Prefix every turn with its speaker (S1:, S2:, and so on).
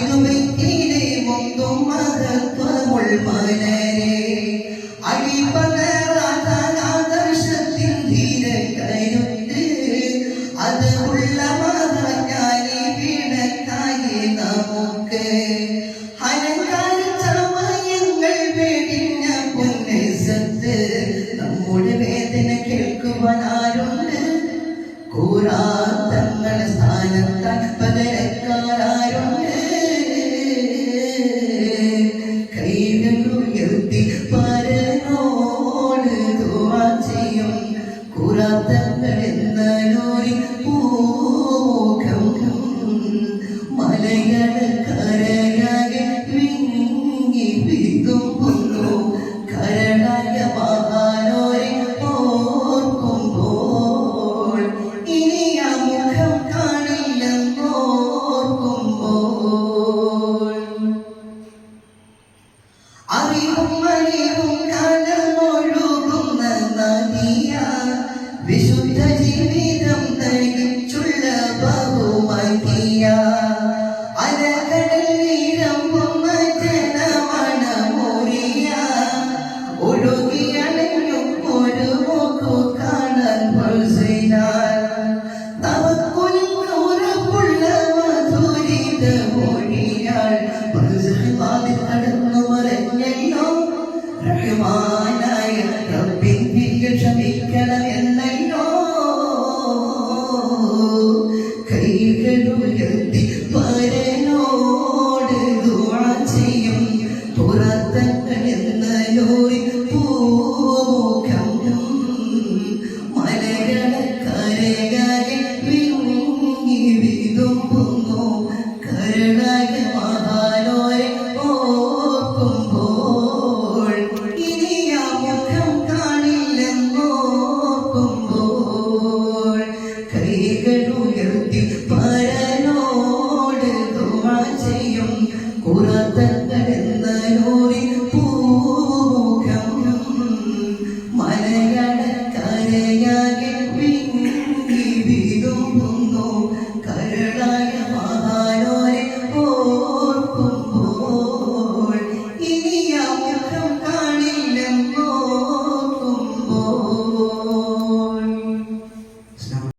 S1: അരികുമെത്തിയിലെ മുന്തും മഹത്വമുൾ മലരെ അടിപകരാതനാദർശത്തിൻ ധീരക്കരുണ്ട് അത് ഉള്ള മഹഞ്ഞാലി വീടക്കായി നമുക്ക്. ഹനങ്കാര സമയങ്ങൾ വെടിഞ്ഞ പൊന്നസത്ത് നമ്മുടെ വേദന കേൾക്കുവാനാരുണ്ട് കൂറാത്തങ്ങളെ സ്ഥാനത്താണ് പകരക്ക തിരുടുയർത്തി പരനോട് ദുവാ ചെയ്യും പുറത്തങ്ങളിൽ